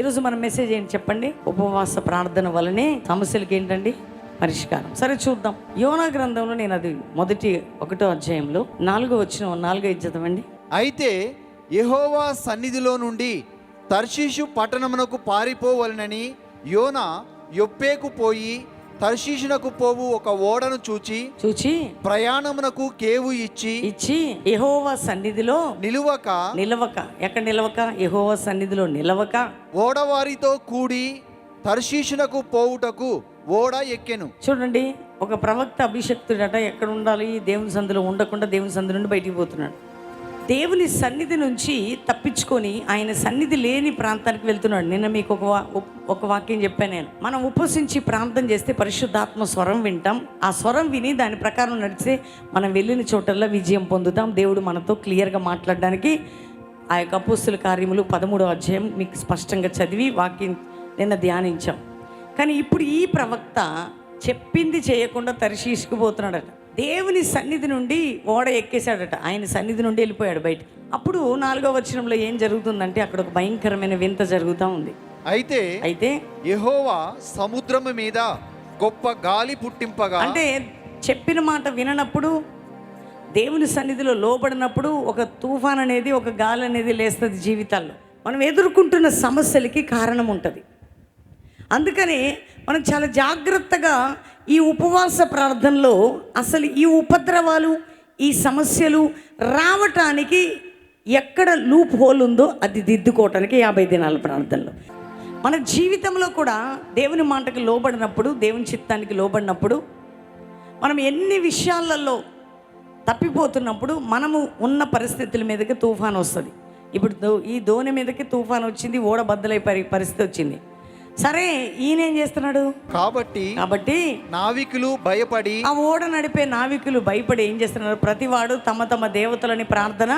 ఈరోజు మన మెసేజ్ ఏంటి చెప్పండి? ఉపవాస ప్రార్థన వలనే సమస్యలకి ఏంటండి? పరిష్కారం. సరే చూద్దాం. యోనా గ్రంథంలో నేను అది మొదటి ఒకటో అధ్యాయంలో నాలుగో వచ్చిన నాలుగో ఇచ్చదమండి అయితే యహోవా సన్నిధిలో నుండి తర్షీషు పట్టణమునకు పారిపోవలనని యోన యొప్పేకు పోయి తర్షీషునకు పోవు ఒక ఓడను చూచి చూచి ప్రయాణమునకు కేవు ఇచ్చి ఇచ్చి యెహోవా సన్నిధిలో నిలువక నిలవక. ఎక్కడ నిలవక? యెహోవా సన్నిధిలో నిలవక. ఓడవారితో కూడి తర్షీషునకు పోవుటకు ఓడ ఎక్కెను. చూడండి ఒక ప్రవక్త అభిషక్తుడట ఎక్కడ ఉండాలి? దేవుని సందులో ఉండకుండా దేవుని సందు నుండి బయటికి పోతున్నాడు. దేవుని సన్నిధి నుంచి తప్పించుకొని ఆయన సన్నిధి లేని ప్రాంతానికి వెళ్తున్నాడు. నిన్న మీకు ఒక వా- ఒక వాక్యం చెప్పాను నేను. మనం ఉపసించి ప్రాంతం చేస్తే పరిశుద్ధాత్మ స్వరం వింటాం. ఆ స్వరం విని దాని ప్రకారం నడిస్తే మనం వెళ్ళిన చోటల్లో విజయం పొందుతాం. దేవుడు మనతో క్లియర్గా మాట్లాడడానికి ఆ యొక్క అపోస్తుల కార్యములు పదమూడో అధ్యాయం మీకు స్పష్టంగా చదివి వాక్యం నిన్న ధ్యానించాం. కానీ ఇప్పుడు ఈ ప్రవక్త చెప్పింది చేయకుండా తరిశీసుకుపోతున్నాడట. దేవుని సన్నిధి నుండి ఓడ ఎక్కేశాడట. ఆయన సన్నిధి నుండి వెళ్ళిపోయాడు బయట అప్పుడు నాలుగో వచనంలో ఏం జరుగుతుందంటే అక్కడ ఒక భయంకరమైన వింత జరుగుతూ ఉంది. అయితే అయితే యెహోవా సముద్రము మీద గొప్ప గాలి పుట్టింపగా అంటే చెప్పిన మాట విననప్పుడు దేవుని సన్నిధిలో లోబడినప్పుడు ఒక తుఫాన్ అనేది ఒక గాలి అనేది లేస్తుంది జీవితాల్లో. మనం ఎదుర్కొంటున్న సమస్యలకి కారణం ఉంటుంది. అందుకని మనం చాలా జాగ్రత్తగా ఈ ఉపవాస ప్రార్థనలో అసలు ఈ ఉపద్రవాలు ఈ సమస్యలు రావటానికి ఎక్కడ లూప్ హోల్ ఉందో అది దిద్దుకోవటానికి యాభై దినాల ప్రార్థనలో. మన జీవితంలో కూడా దేవుని మాటకు లోబడినప్పుడు దేవుని చిత్తానికి లోబడినప్పుడు మనం ఎన్ని విషయాలలో తప్పిపోతున్నప్పుడు మనము ఉన్న పరిస్థితుల మీదకి తుఫాన్ వస్తుంది. ఇప్పుడు ఈ దోణి మీదకి తుఫాన్ వచ్చింది ఓడ బద్దలైపోయి పరిస్థితి వచ్చింది. సరే ఈయన ఏం చేస్తున్నాడు? కాబట్టి కాబట్టి నావికులు భయపడి ఆ ఓడ నడిపే నావికులు భయపడి ఏం చేస్తున్నారు? ప్రతివాడు తమ తమ దేవతలని ప్రార్థన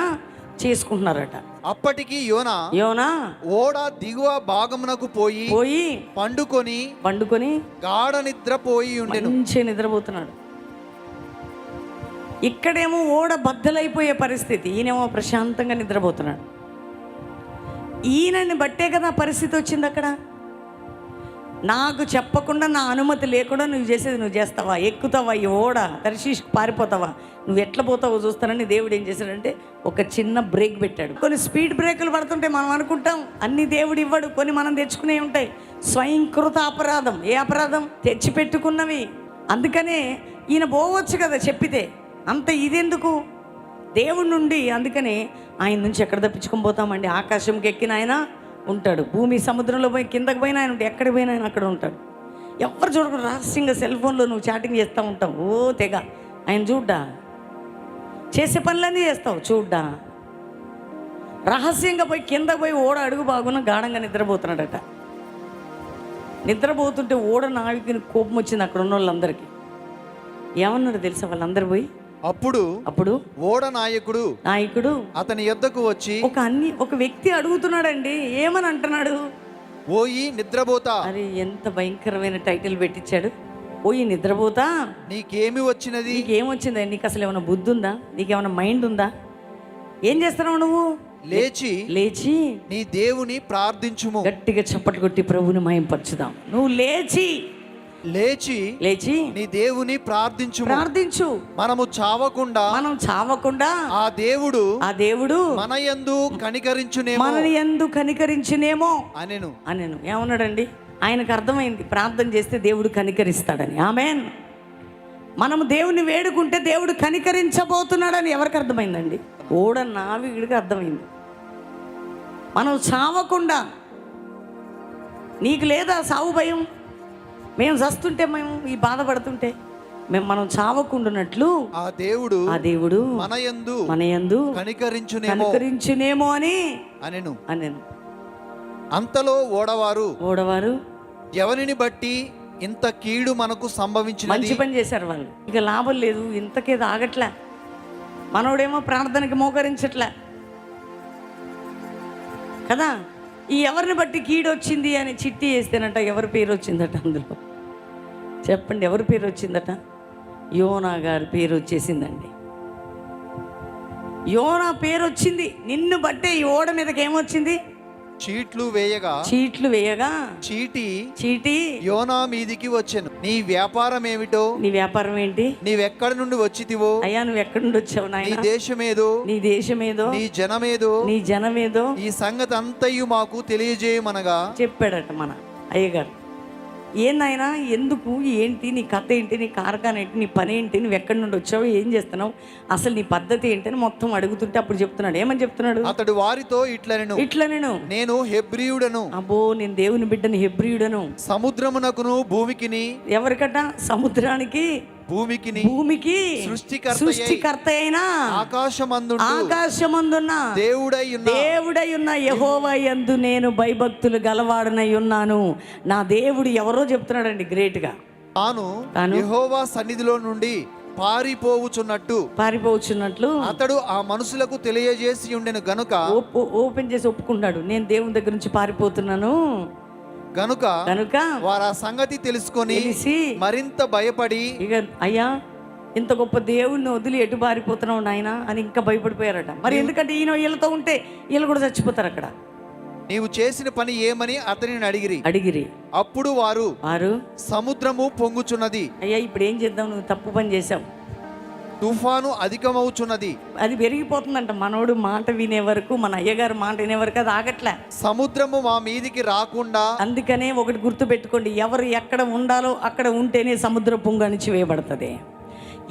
చేసుకుంటున్నారట. అప్పటికి యోన యోనా ఓడ దిగువ భాగమునకు పోయి పోయి పండుకొని వండుకొని గాఢ నిద్రపోయి ఉండెను. మంచి నిద్రపోతున్నాడు. ఇక్కడేమో ఓడ బద్దలైపోయే పరిస్థితి. ఈయనేమో ప్రశాంతంగా నిద్రపోతున్నాడు. ఈయనని బట్టే కదా పరిస్థితి వచ్చింది అక్కడ? నాకు చెప్పకుండా నా అనుమతి లేకుండా నువ్వు చేసేది నువ్వు చేస్తావా? ఎక్కుతావా? ఈ ఓడ దర్శీష్కి పారిపోతావా? నువ్వు ఎట్లా పోతావో చూస్తానని దేవుడు ఏం చేశాడంటే ఒక చిన్న బ్రేక్ పెట్టాడు. కొన్ని స్పీడ్ బ్రేకులు పడుతుంటే మనం అనుకుంటాం అన్ని దేవుడు ఇవ్వడు కొన్ని మనం తెచ్చుకునే ఉంటాయి. స్వయంకృత అపరాధం. ఏ అపరాధం? తెచ్చిపెట్టుకున్నవి. అందుకనే ఈయన పోవచ్చు కదా చెప్పితే. అంత ఇదెందుకు? దేవుడి నుండి అందుకనే ఆయన నుంచి ఎక్కడ తప్పించుకొని పోతామండి? ఆకాశంకి ఎక్కిన ఆయన ఉంటాడు. భూమి సముద్రంలో పోయి కిందకి పోయిన ఆయన ఉంటాడు. ఎక్కడికి పోయిన ఆయన అక్కడ ఉంటాడు. ఎవరు చూడకుండా రహస్యంగా సెల్ ఫోన్లో నువ్వు చాటింగ్ చేస్తూ ఉంటావు. ఓ తెగ. ఆయన చూడ్డా? చేసే పనులన్నీ చేస్తావు. చూడ్డా? రహస్యంగా పోయి కిందకి పోయి ఓడ అడుగు బాగున్న గాఢంగా నిద్రపోతున్నాడట. నిద్రపోతుంటే ఓడ నావికి కోపం వచ్చింది అక్కడ ఉన్న వాళ్ళందరికీ ఏమన్నాడు తెలుసా వాళ్ళందరూ పోయి? అప్పుడు అప్పుడు ఓడ నాయకుడు నాయకుడు అతని యొద్దకు వచ్చి ఒక అన్ని ఒక వ్యక్తి అడుగుతున్నాడండి ఏమని అంటున్నాడు? ఓయి నిద్రపోతా. అరే ఎంత భయంకరమైన టైటిల్ పెట్టించాడు. పోయి నిద్రపోతా? నీకేమి వచ్చినది? నీకేమొచ్చిందా నీకు అసలు ఏమైనా బుద్ధి ఉందా నీకేమైనా మైండ్ ఉందా? ఏం చేస్తున్నావు నువ్వు? లేచి లేచి నీ దేవుని ప్రార్థించుము. గట్టిగా చప్పట్లు కొట్టి ప్రభుని మయంపరచుదాం. నువ్వు లేచి లేచి లేచి నీ దేవుని ప్రార్థించుము. ప్రార్థించు. మనము చావకుండా మనం చావకుండా ఆ దేవుడు ఆ దేవుడు మన యందు కనికరించునేమో మనని ఎందు కనికరించినేమో అనెను. అని నేను ఏమన్నాడండి? ఆయనకు అర్థమైంది. ప్రార్థన చేస్తే దేవుడు కనికరిస్తాడని. ఆమెన్. మనము దేవుని వేడుకుంటే దేవుడు కనికరించబోతున్నాడని ఎవరికి అర్థమైందండి? ఓడ నావికుడికి అర్థమైంది. మనం చావకుండా నీకు లేదా సావు భయం? మేము చస్తుంటే మేము ఈ బాధపడుతుంటే మేము మనం చావకుండానట్లు ఆ దేవుడు ఆ దేవుడు మన యందు మన యందు కనికరించునేమో కనికరించునేమో అని అనెను. అని నేను అంతలో ఓడవారు ఓడవారు ఎవరిని బట్టి ఇంత కీడు మనకు సంభవించినది? మంచి పని చేశారు వాళ్ళు. ఇక లాభం లేదు ఇంతకేది ఆగట్లే మనోడేమో ప్రార్థనకి మోకరించట్లే. కదా? ఈ ఎవరిని బట్టి కీడు వచ్చింది అని చిట్టి వేస్తేనట ఎవరి పేరు వచ్చిందట అందులో? చెప్పండి ఎవరి పేరు వచ్చిందట యోనా గారి పేరు వచ్చేసిందండి యోనా పేరు వచ్చింది నిన్ను బట్టే ఈ ఓడ మీదకి ఏమొచ్చింది చీట్లు వేయగా చీట్లు వేయగా చీటి చీటి యోనా మీదికి వచ్చెను. నీ వ్యాపారం ఏమిటో? నీ వ్యాపారం ఏంటి? నీవెక్కడి నుండి వచ్చితివో? అయ్యా నువ్వు ఎక్కడి నుండి వచ్చావు నీ నాయన దేశమేదో? నీ దేశమేదో? నీ జనమేదో? నీ జనమేదో? ఈ సంగతి అంతయు మాకు తెలియజేయమనగా చెప్పాడట మన అయ్యగారు. ఏందైనా ఎందుకు ఏంటి నీ కథ ఏంటి నీ కారకాన్ ఏంటి నీ పని ఏంటి నువ్వు ఎక్కడి నుండి వచ్చావు ఏం చేస్తున్నావు అసలు నీ పద్ధతి ఏంటి అని మొత్తం అడుగుతుంటే అప్పుడు చెప్తున్నాడు. ఏమని చెప్తున్నాడు? అతడు వారితో ఇట్లనెను. ఇట్లా నేను నేను హెబ్రియుడను. అబ్బో నేను దేవుని బిడ్డని హెబ్రియుడను. సముద్రమునకును భూమికిని. ఎవరికట? సముద్రానికి. భూమికిని భూమికి సృష్టికర్త సృష్టికర్త అయినా ఆకాశమందుండు. ఆకాశమందున్న దేవుడై దేవుడై ఉన్న యహోవా యందు నేను భయభక్తులు గలవాడనై ఉన్నాను. నా దేవుడు ఎవరో చెప్తున్నాడండి గ్రేట్గా. తాను తాను యెహోవా సన్నిధిలో నుండి పారిపోవుచున్నట్టు. పారిపోవచ్చున్నట్లు అతడు ఆ మనుషులకు తెలియజేసి ఉండెను గనుక ఓపెన్ చేసి ఒప్పుకున్నాడు నేను దేవుని దగ్గర నుంచి పారిపోతున్నాను. గనుక కనుక వారు ఆ సంగతి తెలుసుకొని తెలిసి మరింత భయపడి ఇక అయ్యా ఇంత గొప్ప దేవుణ్ణి వదిలి ఎటు పారిపోతున్నావు నాయన అని ఇంకా భయపడిపోయారట. మరి ఎందుకంటే ఈయన వీళ్ళతో ఉంటే వీళ్ళు కూడా చచ్చిపోతారు అక్కడ. నీవు చేసిన పని ఏమని అతనిని అడిగిరి. అడిగిరి. అప్పుడు వారు వారు సముద్రము పొంగుచున్నది. అయ్యా ఇప్పుడు ఏం చేద్దాం? నువ్వు తప్పు పని చేసావు తుఫాను అధికమవుచున్నది. అది పెరిగిపోతుందంట. మనోడు మాట వినే వరకు మన అయ్యగారు మాట వినే వరకు అది ఆగట్లే. సముద్రము మా మీదికి రాకుండా అందుకనే ఒకటి గుర్తు పెట్టుకోండి. ఎవరు ఎక్కడ ఉండాలో అక్కడ ఉంటేనే సముద్ర పొంగు అణిచివేయబడుతుంది.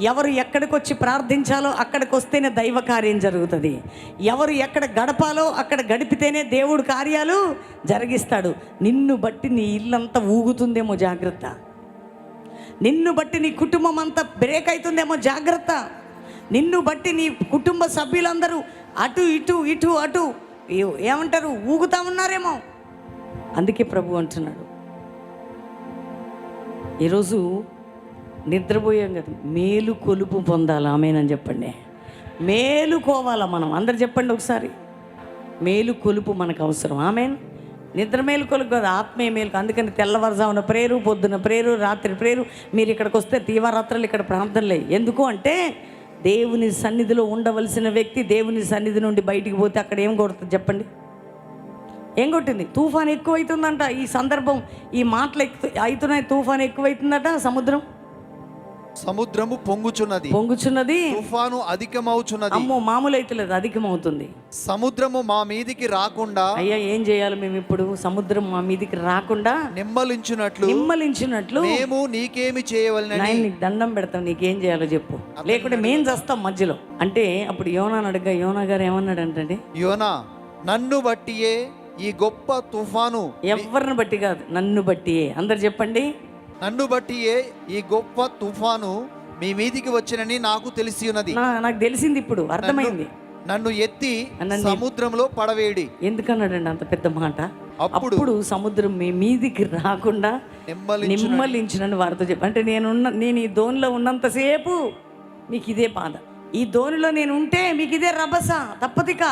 ఎవరు ఎక్కడికి వచ్చి ప్రార్థించాలో అక్కడికి వస్తేనే దైవ కార్యం జరుగుతుంది. ఎవరు ఎక్కడ గడపాలో అక్కడ గడిపితేనే దేవుడు కార్యాలు జరిగిస్తాడు. నిన్ను బట్టి నీ ఇల్లంతా ఊగుతుందేమో జాగ్రత్త. నిన్ను బట్టి నీ కుటుంబం అంతా బ్రేక్ అవుతుందేమో జాగ్రత్త. నిన్ను బట్టి నీ కుటుంబ సభ్యులందరూ అటు ఇటు ఇటు అటు ఏమంటారు ఊగుతా ఉన్నారేమో. అందుకే ప్రభు అంటున్నాడు. ఈరోజు నిద్రపోయాం కదా. మేలు కొలుపు పొందాలి. ఆమెనని చెప్పండి. మేలుకోవాలా మనం? అందరు చెప్పండి ఒకసారి. మేలు కొలుపు మనకు అవసరం. ఆమెను. నిద్ర మేలుకోలు కదా ఆత్మీయ మేలు అందుకని తెల్లవారుజామున ప్రేరు పొద్దున ప్రేరు రాత్రి ప్రేరు. మీరు ఇక్కడికి వస్తే తీవ్రరాత్రులు ఇక్కడ ప్రార్థనలే ఎందుకు అంటే దేవుని సన్నిధిలో ఉండవలసిన వ్యక్తి దేవుని సన్నిధి నుండి బయటికి పోతే అక్కడ ఏం కొడుతుంది చెప్పండి? ఏం కొట్టింది? తుఫాన్ ఎక్కువైతుందంట. ఈ సందర్భం ఈ మాటలు ఎక్కు అవుతున్నాయి. తుఫాన్ ఎక్కువైతుందట సముద్రం. సముద్రము పొంగుచున్నది. పొంగుచున్నది. తుఫాను అధికమవుచున్నది. అమ్మో మామూలు అయితలేదు అధికమవుతుంది. సముద్రము మా మీదికి రాకుండా అయ్యా ఏం చేయాలి మేము ఇప్పుడు సముద్రం మా మీదికి రాకుండా నిమ్మలించున్నట్లు నిమ్మలించినట్లు మేము నీకేమి చేయవలనని నాయన నీకు దండం పెడతాం నీకేం చేయాలో చెప్పు. లేకుంటే మేం చేస్తాం మధ్యలో. అంటే అప్పుడు యోనా అడగ యోనా గారు ఏమన్నాడు అంటే యోనా నన్ను బట్టియే ఈ గొప్ప తుఫాను ఎవరిని బట్టి కాదు నన్ను బట్టి అందరు చెప్పండి. నన్ను బట్టియే ఈ గొప్ప తుఫాను మీ మీదికి వచ్చినని నాకు తెలిసి ఉన్నది. నాకు తెలిసింది ఇప్పుడు అర్థమైంది. నన్ను ఎత్తి సముద్రంలో పడవేడి ఎందుకన్నాడండి అంత పెద్ద మాట? అప్పుడు సముద్రం మీ మీదికి రాకుండా నిమ్మలించు నిమ్మలించినని వారితో చెప్పి అంటే నేనున్న నేను ఈ ధోనిలో ఉన్నంతసేపు మీకు ఇదే బాధ. ఈ ధోనిలో నేను ఉంటే మీకు ఇదే రభస తప్పదిక.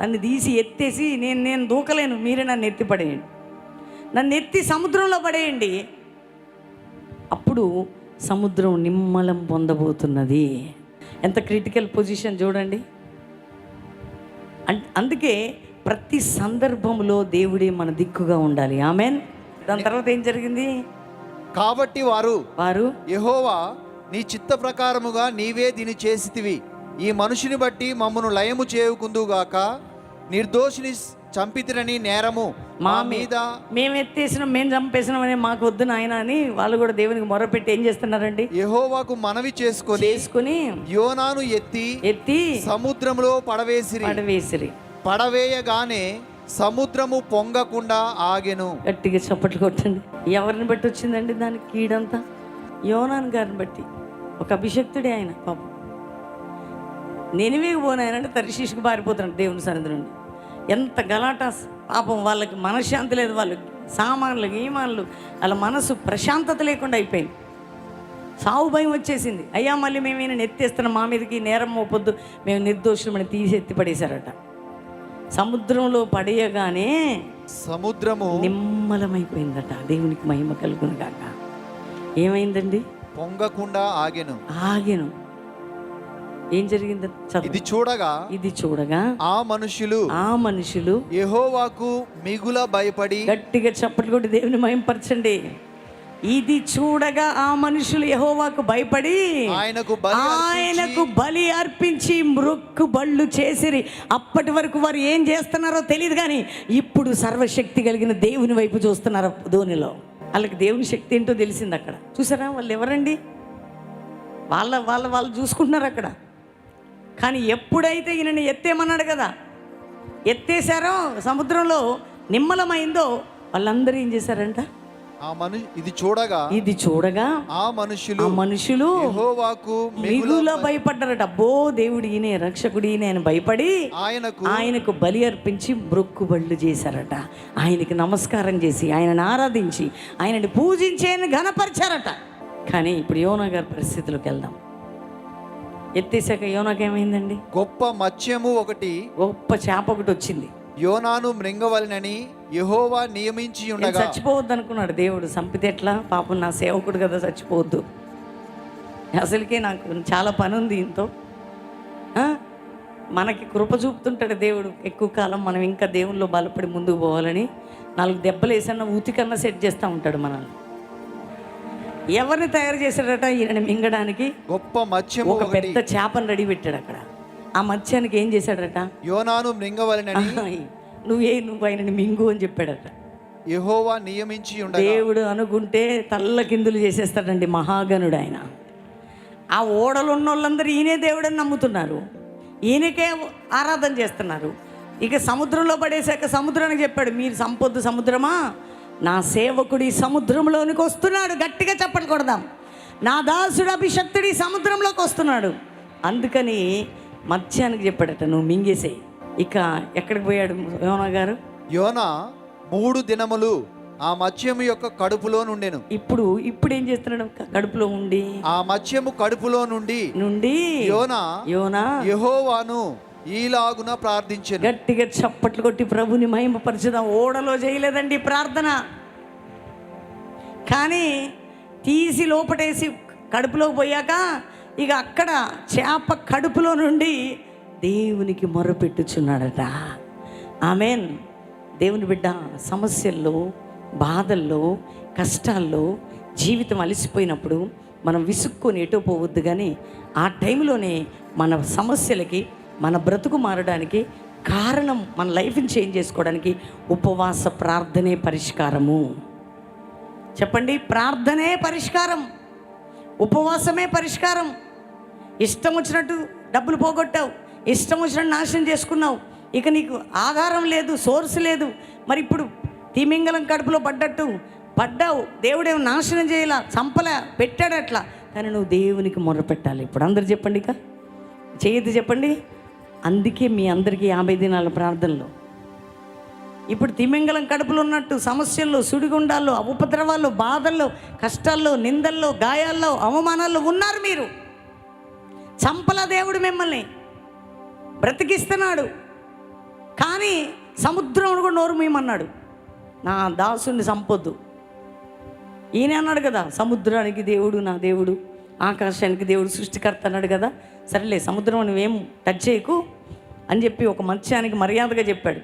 నన్ను తీసి ఎత్తేసి నేను నేను దూకలేను మీరే నన్ను ఎత్తి పడేయండి. నన్ను ఎత్తి సముద్రంలో పడేయండి. అప్పుడు సముద్రం నిమ్మలం పొందబోతున్నది? ఎంత క్రిటికల్ పొజిషన్ చూడండి. అందుకే ప్రతి సందర్భంలో దేవుడే మన దిక్కుగా ఉండాలి. ఆమెన్ దాని తర్వాత ఏం జరిగింది? కాబట్టి వారు వారు యెహోవా నీ చిత్త ప్రకారముగా నీవే దీని చేసితివి. ఈ మనుషుని బట్టి మమ్మను లయము చేయుకుందుగాక నిర్దోషిని చంపితిరని నేరము మా మీద? మేము ఎత్తేసినాం మేము చంపేసినాం అని మాకు వద్దు నాయన అని వాళ్ళు కూడా దేవునికి మొరపెట్టి ఏం చేస్తున్నారండి? యెహోవాకు మనవి చేసుకొని చేసుకుని యోనాను ఎత్తి ఎత్తి సముద్రంలో పడవేసిరి. పడవేసిరి. పడవేయగానే సముద్రము పొంగకుండా ఆగెను. గట్టిగా చప్పట్లు కొట్టండి. ఎవరిని బట్టి వచ్చిందండి దానికి కీడంతా? యోనాన్ గారిని బట్టి. ఒక అభిషక్తుడే ఆయన పాపం. నేనివే పోనాయనంటే తరిశీషుకు పారిపోతున్నాడు దేవుని సన్నిధి నుండి ఎంత గలాట పాపం వాళ్ళకి మనశ్శాంతి లేదు వాళ్ళు సామాన్లు గీమాన్లు వాళ్ళ మనసు ప్రశాంతత లేకుండా అయిపోయింది. సావు భయం వచ్చేసింది. అయ్యా మళ్ళీ మేము ఈయన ఎత్తేస్తున్నాం. మా మీదకి నేరం మోపొద్దు. మేము నిర్దోషులమని తీసి ఎత్తి పడేశారట సముద్రంలో పడేయగానే సముద్రము నిమ్మలమైపోయిందట. దేవునికి మహిమ కలుగును గాక ఏమైందండి? పొంగకుండా ఆగెను. ఆగెను. ఏం జరిగింది? ఇది చూడగా ఇది చూడగా ఆ మనుషులు ఆ మనుషులు యెహోవాకు మిగుల భయపడి గట్టిగా చప్పట్లు కొట్టి దేవుని మయంపరచండి ఇది చూడగా ఆ మనుషులు యహోవాకు భయపడి ఆయనకు బలి ఆయనకు బలి అర్పించి మృక్కు బళ్ళు చేసిరి. అప్పటి వరకు వారు ఏం చేస్తున్నారో తెలియదు కానీ ఇప్పుడు సర్వశక్తి కలిగిన దేవుని వైపు చూస్తున్నారు ధోనిలో. వాళ్ళకి దేవుని శక్తి ఏంటో తెలిసింది అక్కడ. చూసారా? వాళ్ళు ఎవరండి? వాళ్ళ వాళ్ళ వాళ్ళు చూసుకుంటున్నారు అక్కడ. కానీ ఎప్పుడైతే ఈయనని ఎత్తేమన్నాడు కదా ఎత్తేసారో సముద్రంలో నిమ్మలమైందో వాళ్ళందరూ ఏం చేశారంట? ఆ మను ఇది చూడగా ఇది చూడగా ఆ మనుషులు మనుషులు యెహోవాకు మిగుల భయపడ్డారట. అబ్బో దేవుడు ఈయనే రక్షకుడు ఈయన అని భయపడి ఆయనకు ఆయనకు బలి అర్పించి బ్రొక్కుబళ్ళు చేశారట. ఆయనకి నమస్కారం చేసి ఆయనను ఆరాధించి ఆయనని పూజించి ఆయన ఘనపరిచారట. కానీ ఇప్పుడు యోనా గారి పరిస్థితిలోకి వెళ్దాం. ఎత్తేసాక యోనాకి ఏమైందండి గొప్ప మత్స్యము ఒకటి గొప్ప చేప ఒకటి వచ్చింది. యోనాను మృంగవలనని యెహోవా నియమించి ఉండగా చచ్చిపోవద్దు అనుకున్నాడు దేవుడు సంపితే ఎట్లా? పాపం నా సేవకుడు కదా చచ్చిపోవద్దు. అసలుకే నాకు చాలా పని ఉంది ఇంతో. ఆ? మనకి కృప చూపుతుంటాడు దేవుడు. ఎక్కువ కాలం మనం ఇంకా దేవుల్లో బలపడి ముందుకు పోవాలని నాలుగు దెబ్బలు వేసన్న ఊతికన్నా సెట్ చేస్తూ ఉంటాడు మనల్ని. ఎవరిని తయారు చేశాడట? ఈయనని మింగడానికి గొప్ప మత్స్యము ఒక పెద్ద చేపను రెడీ పెట్టాడు అక్కడ. ఆ మత్స్యానికి ఏం చేశాడట? యోనాను మృంగవలనని నువ్వే నువ్వు ఆయనని మింగు అని చెప్పాడట. యెహోవా నియమించి దేవుడు అనుకుంటే తల్ల కిందులు చేసేస్తాడండి మహాగణుడు ఆయన ఆ ఓడలు ఉన్న వాళ్ళందరూ ఈయనే దేవుడని నమ్ముతున్నారు. ఈయనకే ఆరాధన చేస్తున్నారు. ఇక సముద్రంలో పడేశాక సముద్రానికి చెప్పాడు మీరు సంపొద్దు సముద్రమా? నా సేవకుడు ఈ సముద్రంలోనికి వస్తున్నాడు గట్టిగా చెప్పలు కొడదాం. నా దాసుడు అభిషక్తుడు ఈ సముద్రంలోకి వస్తున్నాడు. అందుకని మత్స్యానికి చెప్పాడట నువ్వు మింగేసేయి. ఇక ఎక్కడికి పోయాడు యోనా గారు? యోనా మూడు దినములు ఆ మత్స్యము యొక్క కడుపులో నుండెను. ఇప్పుడు ఇప్పుడు ఏం చేస్తున్నాడు? కడుపులో ఉండి. ఆ మత్స్యము కడుపులో నుండి. నుండి. యోనా యోనా. యెహోవాను ఈలాగున ప్రార్థించాను. గట్టిగా చప్పట్లు కొట్టి ప్రభుని మహిమపరచడం ఓడలో చేయలేదండి ప్రార్థన. కానీ తీసి లోపటేసి కడుపులోకి పోయాక ఇక అక్కడ చేప కడుపులో నుండి దేవునికి మొరపెట్టుచున్నాడట. ఆమెన్. దేవుని బిడ్డ సమస్యల్లో బాధల్లో కష్టాల్లో జీవితం అలసిపోయినప్పుడు మనం విసుక్కొని ఎటో పోవద్దు కానీ ఆ టైంలోనే మన సమస్యలకి మన బ్రతుకు మారడానికి కారణం మన లైఫ్ని చేంజ్ చేసుకోవడానికి ఉపవాస ప్రార్థనే పరిష్కారము. చెప్పండి ప్రార్థనే పరిష్కారం. ఉపవాసమే పరిష్కారం. ఇష్టం వచ్చినట్టు డబ్బులు పోగొట్టావు ఇష్టం వచ్చినట్టు నాశనం చేసుకున్నావు ఇక నీకు ఆధారం లేదు సోర్స్ లేదు. మరి ఇప్పుడు తిమింగలం కడుపులో పడ్డట్టు పడ్డావు దేవుడేమో నాశనం చేయలా చంపలే పెట్టాడట్లా. కానీ నువ్వు దేవునికి మొర్ర పెట్టాలి ఇప్పుడు అందరు చెప్పండి ఇక. చేయొద్దు చెప్పండి. అందుకే మీ అందరికీ యాభై దినాల ప్రార్థనలో. ఇప్పుడు తిమింగలం కడుపులో ఉన్నట్టు సమస్యల్లో సుడిగుండాల్లో ఉపద్రవాల్లో బాధల్లో కష్టాల్లో నిందల్లో గాయాల్లో అవమానాల్లో ఉన్నారు మీరు. చంపల దేవుడు మిమ్మల్ని బ్రతికిస్తున్నాడు. కానీ సముద్రం కూడా నోరు మేమన్నాడు నా దాసుని సంపొద్దు ఈయన అన్నాడు కదా సముద్రానికి దేవుడు నా దేవుడు ఆకాశానికి దేవుడు సృష్టికర్త అన్నాడు కదా. సరేలే సముద్రం నువ్వేం టచ్ చేయకు. అని చెప్పి ఒక మత్స్యానికి మర్యాదగా చెప్పాడు.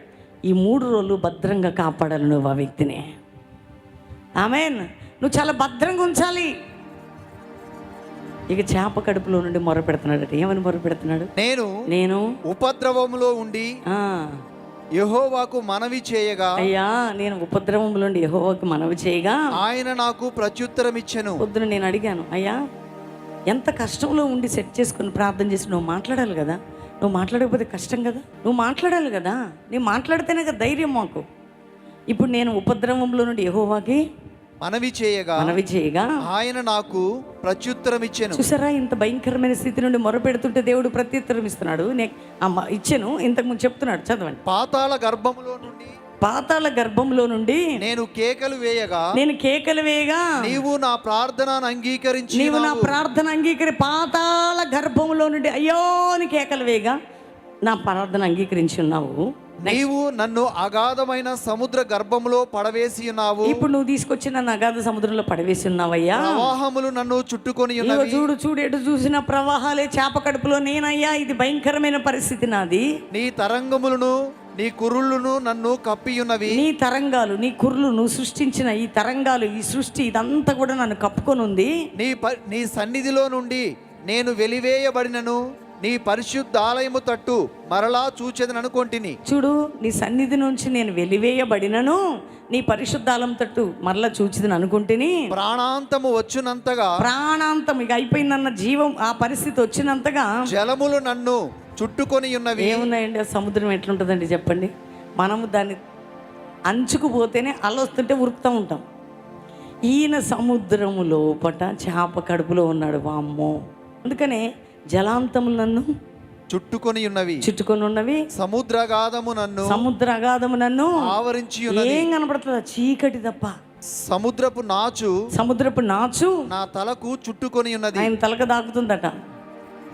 ఈ మూడు రోజులు భద్రంగా కాపాడాలి నువ్వు ఆ వ్యక్తిని. ఆమెన్. నువ్వు చాలా భద్రంగా ఉంచాలి. ఇక చేప కడుపులో నుండి మొర పెడుతున్నాడు ఏమని మొర పెడుతున్నాడు? నేను నేను ఉపద్రవములో ఉండి యెహోవాకు మనవి చేయగా అయ్యా నేను ఉపద్రవంలో నుండి యెహోవాకి మనవి చేయగా ఆయన నాకు ప్రత్యుత్తరం ఇచ్చెను. పొద్దున నేను అడిగాను అయ్యా ఎంత కష్టంలో ఉండి సెట్ చేసుకుని ప్రార్థన చేసి నువ్వు మాట్లాడాలి కదా? నువ్వు మాట్లాడకపోతే కష్టం కదా? నువ్వు మాట్లాడాలి కదా? నువ్వు మాట్లాడితేనే కదా ధైర్యం మాకు. ఇప్పుడు నేను ఉపద్రవంలో నుండి యెహోవాకి మనవి చేయగా మనవి చేయగా ఆయన నాకు ప్రత్యుత్తరం ఇచ్చెను. చూసారా? ఇంత భయంకరమైన స్థితి నుండి మొరపెడుతుంటే దేవుడు ప్రత్యుత్తరం ఇస్తున్నాడు. ఇచ్చాను. ఇంతకుముందు చెప్తున్నాడు. చదవండి. పాతాళ గర్భములో నుండి పాతాళ గర్భంలో నుండి నేను కేకలు వేయగా నేను కేకలు వేయగా నీవు నా ప్రార్థనను అంగీకరించి నీవు నా ప్రార్థన అంగీకరి పాతాళ గర్భంలో నుండి అయ్యో అని కేకలు వేగా నా ప్రార్థన అంగీకరించి ఉన్నావు. నీవు నన్ను అగాధమైన సముద్ర గర్భములో పడవేసి ఉన్నావు. ఇప్పుడు నువ్వు తీసుకొచ్చిన నగాధ సముద్రంలో పడవేసి ఉన్నావయ్యా. ప్రవాహములు నన్ను చుట్టుకొని ఉన్నవి. చూడు చూడు ఎటు చూసిన ప్రవాహాలే చేప కడుపులో నేనయ్యా ఇది భయంకరమైన పరిస్థితి నాది. నీ తరంగములను నీ కురుళ్ళును నన్ను కప్పియున్నవి. నీ తరంగాలు నీ కుర్లు నువ్వు సృష్టించిన ఈ తరంగాలు ఈ సృష్టి ఇదంతా కూడా నన్ను కప్పుకొని ఉంది నీ ప నీ సన్నిధిలో నుండి నేను వెలివేయబడినను నీ పరిశుద్ధాలయము తట్టు మరలా చూచెదను అనుకొంటిని చూడు నీ సన్నిధి నుంచి నేను వెలివేయబడినను నీ పరిశుద్ధాలం తట్టు మరలా చూచిదని అనుకుంటేని. ప్రాణాంతము వచ్చునంతగా ప్రాణాంతం ఇక అయిపోయిందన్న జీవం ఆ పరిస్థితి వచ్చినంతగా జలములు నన్ను చుట్టుకొని ఉన్నవి. ఏమున్నాయండి? ఆ సముద్రం ఎట్లుంటుందండి చెప్పండి? మనము దాన్ని అంచుకు పోతేనే అల వస్తుంటే ఉరుకుతూ ఉంటాం. ఈయన సముద్రము లోపట చేప కడుపులో ఉన్నాడు. వామ్మో! అందుకనే జలాంతములు నన్ను చుట్టుకొని ఉన్నవి. చుట్టుకొని ఉన్నవి. సముద్రగాధము నన్ను సముద్ర అగాధము నన్ను ఆవరించి ఉన్నది. ఏం కనపడుతుందా చీకటి తప్ప. సముద్రపు నాచు సముద్రపు నాచు నా తలకు చుట్టుకొని ఉన్నది. ఆయన తలక దాకుతుందట.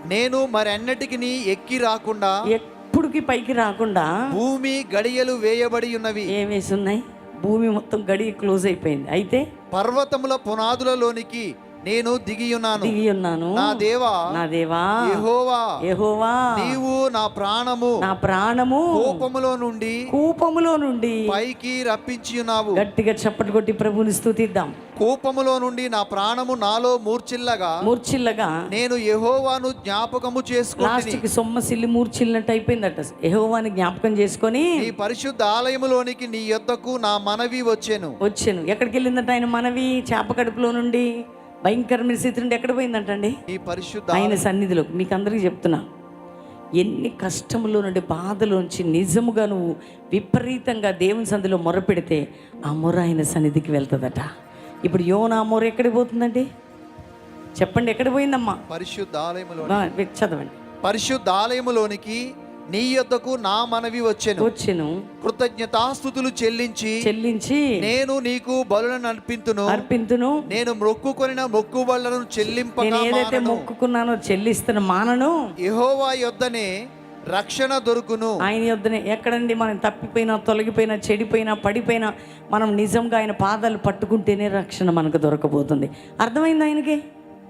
నేను మరెన్నటికి ఎక్కి రాకుండా ఎప్పుడుకి పైకి రాకుండా భూమి గడియలు వేయబడి ఉన్నవి. ఏం వేసి ఉన్నాయి? భూమి మొత్తం గడి క్లోజ్ అయిపోయింది. అయితే పర్వతముల పునాదులలోనికి నేను దిగియున్నాను. దిగి ఉన్నాను నా దేవా నా దేవా యెహోవా యెహోవా నీవు నా ప్రాణము నా ప్రాణము కోపములో నుండి కూపములో నుండి పైకి రప్పించి ఉన్నావు గట్టిగా చప్పటి కొట్టి ప్రభుని స్తుతిద్దాం కోపములో నుండి నా ప్రాణము నాలో మూర్చిల్లగా మూర్చిల్లగా నేను యెహోవాను జ్ఞాపకము లాస్ట్కి సొమ్మసిల్లి మూర్చిల్లినట్టు అయిపోయిందట. యెహోవాని జ్ఞాపకం చేసుకొని నీ పరిశుద్ధ ఆలయములోనికి నీ యొద్దకు నా మనవి వచ్చాను. వచ్చాను. ఎక్కడికి వెళ్ళిందట ఆయన మనవి? చేప కడుపులో నుండి? భయంకరమైన స్థితి నుండి ఎక్కడ పోయిందంటండి? నీ పరిశుద్ధ ఆయన సన్నిధిలో మీకు అందరికీ చెప్తున్నా. ఎన్ని కష్టములో నుండి బాధలోంచి నిజముగా నువ్వు విపరీతంగా దేవుని సన్నిధిలో మొరపెడితే ఆ మొర ఆయన సన్నిధికి వెళ్తుందట. ఇప్పుడు యోన ఆ మొర ఎక్కడికి పోతుందండి? చెప్పండి ఎక్కడ పోయిందమ్మా? పరిశుద్ధ ఆలయములో ఆ, చదవండి. పరిశుద్ధ ఆలయములోనికి నీ యొద్దకు నా మనవి వచ్చెను. వచ్చెను. కృతజ్ఞతాస్థుతులు చెల్లించి చెల్లించి నేను నీకు బలులను అర్పింతును. అర్పింతును. నేను మొక్కుకొనిన మొక్కుబళ్ళను చెల్లింపక నేను ఏదైతే. మొక్కుకున్నానో చెల్లిస్తున్న మానను యెహోవా యొద్దనే రక్షణ దొరుకును. ఆయన యొద్దనే ఎక్కడండి మనం తప్పిపోయినా తొలగిపోయినా చెడిపోయినా పడిపోయినా మనం నిజంగా ఆయన పాదాలు పట్టుకుంటేనే రక్షణ మనకు దొరకబోతుంది. అర్థమైంది ఆయనకి?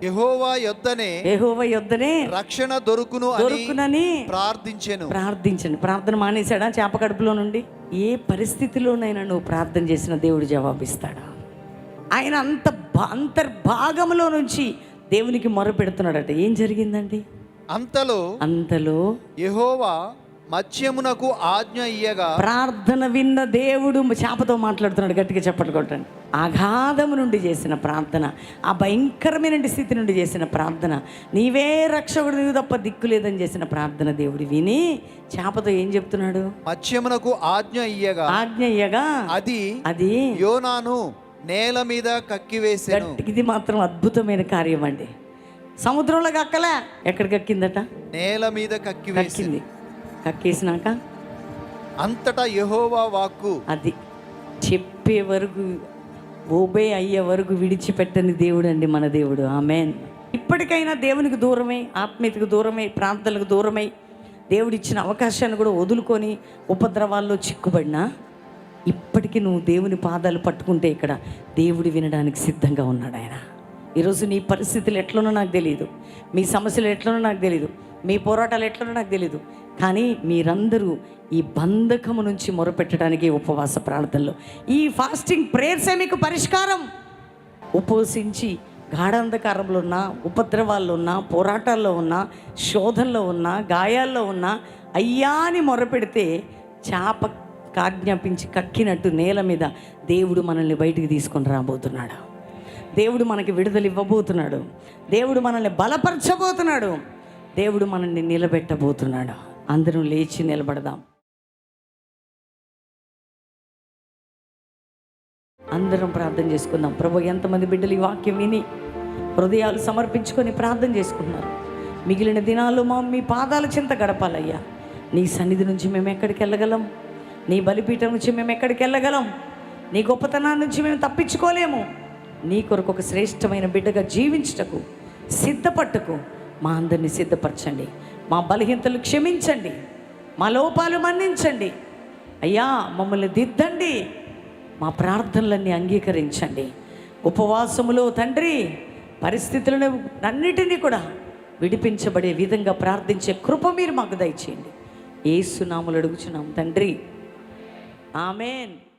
యెహోవా యొద్దనే ఏహోవ యొద్దనే రక్షణ దొరుకును దొరుకునని ప్రార్థించెను. ప్రార్థించండి ప్రార్థన మానేశాడా? చేప కడుపులో నుండి? ఏ పరిస్థితిలోనైనా నువ్వు ప్రార్థన చేసిన దేవుడు జవాబిస్తాడా? ఆయన అంత అంతర్భాగంలో నుంచి దేవునికి మొర పెడుతున్నాడట ఏం జరిగిందండి? అంతలో అంతలో యెహోవా మత్స్యమునకు ఆజ్ఞ ఇయ్యగా ప్రార్థన విన్న దేవుడు చేపతో మాట్లాడుతున్నాడు గట్టిగా చెప్పట్లు కొట్టండి. అగాధము నుండి చేసిన ప్రార్థన ఆ భయంకరమైన స్థితి నుండి చేసిన ప్రార్థన నీవే రక్షకుడు నీవు తప్ప దిక్కు లేదని చేసిన ప్రార్థన దేవుడు విని చేపతో ఏం చెప్తున్నాడు? మత్స్యమునకు ఆజ్ఞ ఇయ్యగా ఆజ్ఞ ఇయ్యగా అది అది యోనాను నేల మీద కక్కివేసెను గట్టి- ఇది మాత్రం అద్భుతమైన కార్యం అండి సముద్రంలో కక్కలే ఎక్కడికి కక్కిందట? నేల మీద కక్కివేసి కక్కింది. కక్కేసినాక అంతటా యెహోవా వాక్కు అది చెప్పే వరకు ఓబే అయ్యే వరకు విడిచిపెట్టని దేవుడు అండి మన దేవుడు. ఆమెన్. ఇప్పటికైనా దేవునికి దూరమై ఆత్మీయతకు దూరమై ప్రాంతాలకు దూరమై దేవుడిచ్చిన అవకాశాన్ని కూడా వదులుకొని ఉపద్రవాల్లో చిక్కుబడినా ఇప్పటికీ నువ్వు దేవుని పాదాలు పట్టుకుంటే ఇక్కడ దేవుడు వినడానికి సిద్ధంగా ఉన్నాడు ఆయన. ఈరోజు నీ పరిస్థితులు ఎట్లనో నాకు తెలియదు మీ సమస్యలు ఎట్లనో నాకు తెలియదు మీ పోరాటాలు ఎట్లనో నాకు తెలియదు కానీ మీరందరూ ఈ బంధకము నుంచి మొరపెట్టడానికి ఉపవాస ప్రార్థనలు. ఈ ఫాస్టింగ్ ప్రేయర్సే మీకు పరిష్కారం. ఉపవసించి గాఢాంధకారంలో ఉన్న ఉపద్రవాల్లో ఉన్న పోరాటాల్లో ఉన్న శోధనలో ఉన్న గాయాల్లో ఉన్న అయ్యా అని మొరపెడితే చాప కాజ్ఞాపించి కక్కినట్టు నేల మీద దేవుడు మనల్ని బయటికి తీసుకొని రాబోతున్నాడు. దేవుడు మనకి విడుదల ఇవ్వబోతున్నాడు. దేవుడు మనల్ని బలపరచబోతున్నాడు. దేవుడు మనల్ని నిలబెట్టబోతున్నాడు. అందరం లేచి నిలబడదాం. అందరం ప్రార్థన చేసుకుందాం. ప్రభు ఎంతమంది బిడ్డలు ఈ వాక్యం విని హృదయాలు సమర్పించుకొని ప్రార్థన చేసుకున్నారు మిగిలిన దినాల్లో మా మీ పాదాల చింత గడపాలయ్యా. నీ సన్నిధి నుంచి మేము ఎక్కడికి వెళ్ళగలం? నీ బలిపీఠం నుంచి మేము ఎక్కడికి వెళ్ళగలం? నీ గొప్పతనాన్ని నుంచి మేము తప్పించుకోలేము? నీ కొరకు ఒక శ్రేష్టమైన బిడ్డగా జీవించుటకు సిద్ధపట్టుకు మా అందరినీ సిద్ధపరచండి. మా బలహీనతలు క్షమించండి. మా లోపాలు మన్నించండి. అయ్యా మమ్మల్ని దిద్దండి. మా ప్రార్థనలన్నీ అంగీకరించండి. ఉపవాసములో తండ్రి పరిస్థితులను అన్నిటినీ కూడా విడిపించబడే విధంగా ప్రార్థించే కృప మీరు మాకు దయచేయండి. ఏసునాములు అడుగుచున్నాం తండ్రి. ఆమెన్.